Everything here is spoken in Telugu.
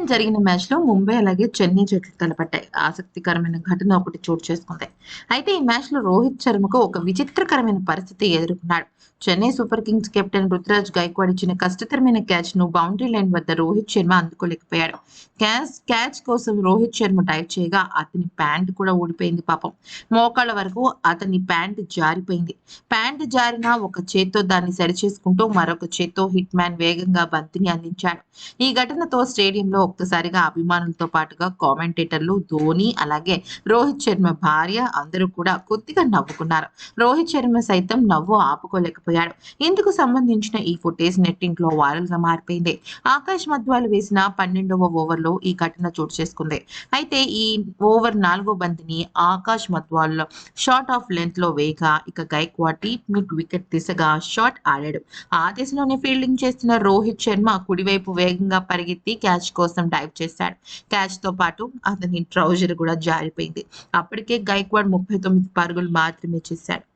ఆదివారం జరిగిన మ్యాచ్లో ముంబై అలాగే చెన్నై జట్లు తలపట్టాయి. ఆసక్తికరమైన ఘటన ఒకటి చోటు చేసుకుంది. అయితే ఈ మ్యాచ్లో రోహిత్ శర్మకు ఒక విచిత్రకరమైన పరిస్థితి ఎదుర్కొన్నాడు. Chennai Super Kings captain Ruturaj Gaikwad ఇచ్చిన కష్టతరమైన క్యాచ్ను బౌండరీ లైన్ వద్ద రోహిత్ శర్మ అందుకోలేకపోయాడు. క్యాచ్ క్యాచ్ కోసం రోహిత్ శర్మ డైవ్ చేయగా అతని ప్యాంట్ కూడా ఊడిపోయింది పాపం. మోకాళ్ళ వరకు అతని ప్యాంట్ జారిపోయింది. ప్యాంట్ జారిన ఒక చేత్తో దాన్ని సరిచేసుకుంటూ మరొక చేత్తో హిట్ మ్యాన్ వేగంగా బంతిని అందించాడు. ఈ ఘటనతో స్టేడియంలో ఒక్కసారిగా అభిమానులతో పాటుగా కామెంటేటర్లు ధోని అలాగే రోహిత్ శర్మ భార్య అందరూ కూడా కొద్దిగా నవ్వుకున్నారు. రోహిత్ శర్మ సైతం నవ్వు ఆపుకోలేకపోయాడు. ఇందుకు సంబంధించిన ఈ ఫుటేజ్ నెట్టింట్లో వారల్గా మారిపోయింది. ఆకాశ్ మధ్వాలు వేసిన పన్నెండవ ఓవర్లో ఈ ఘటన చోటు చేసుకుంది. అయితే ఈ ఓవర్ నాలుగో బంతిని ఆకాశ్ మధ్వాల్లో షార్ట్ ఆఫ్ లెంత్లో వేయగా ఇక గైక్వాడ్ డీప్ మిడ్ వికెట్ దిశగా షాట్ ఆడాడు. ఆ దిశలోనే ఫీల్డింగ్ చేస్తున్న రోహిత్ శర్మ కుడివైపు వేగంగా పరిగెత్తి క్యాచ్ కోసం డైవ్ చేశాడు క్యాచ్తో పాటు అతని ట్రౌజర్ కూడా జారిపోయింది. అప్పటికే గైక్వాడ్ ముప్పై తొమ్మిది పరుగులు మాత్రమే చేశాడు.